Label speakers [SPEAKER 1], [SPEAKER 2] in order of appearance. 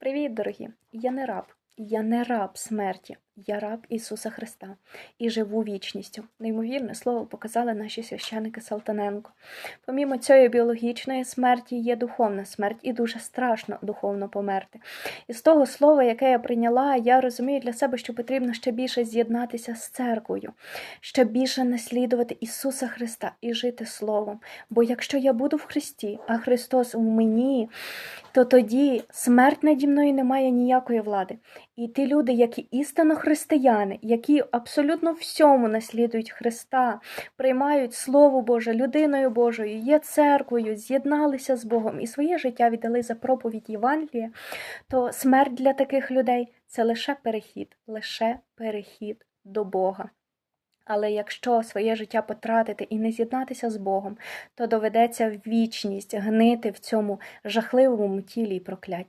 [SPEAKER 1] Привіт, дорогі! Я не раб, я не раб смерті, я раб Ісуса Христа і живу вічністю. Неймовірне слово показали наші священики Салтаненко. Помімо цієї біологічної смерті є духовна смерть, і дуже страшно духовно померти. І з того слова, яке я прийняла, я розумію для себе, що потрібно ще більше з'єднатися з церквою, ще більше наслідувати Ісуса Христа і жити Словом. Бо якщо я буду в Христі, а Христос у мені, то тоді смерть наді мною не має ніякої влади. І ті люди, які істинно християни, які абсолютно всьому наслідують Христа, приймають Слово Боже, людиною Божою, є церквою, з'єдналися з Богом і своє життя віддали за проповідь Євангелія, то смерть для таких людей це лише перехід, лише перехід до Бога. Але якщо своє життя потратити і не з'єднатися з Богом, то доведеться вічність гнити в цьому жахливому тілі і прокляття.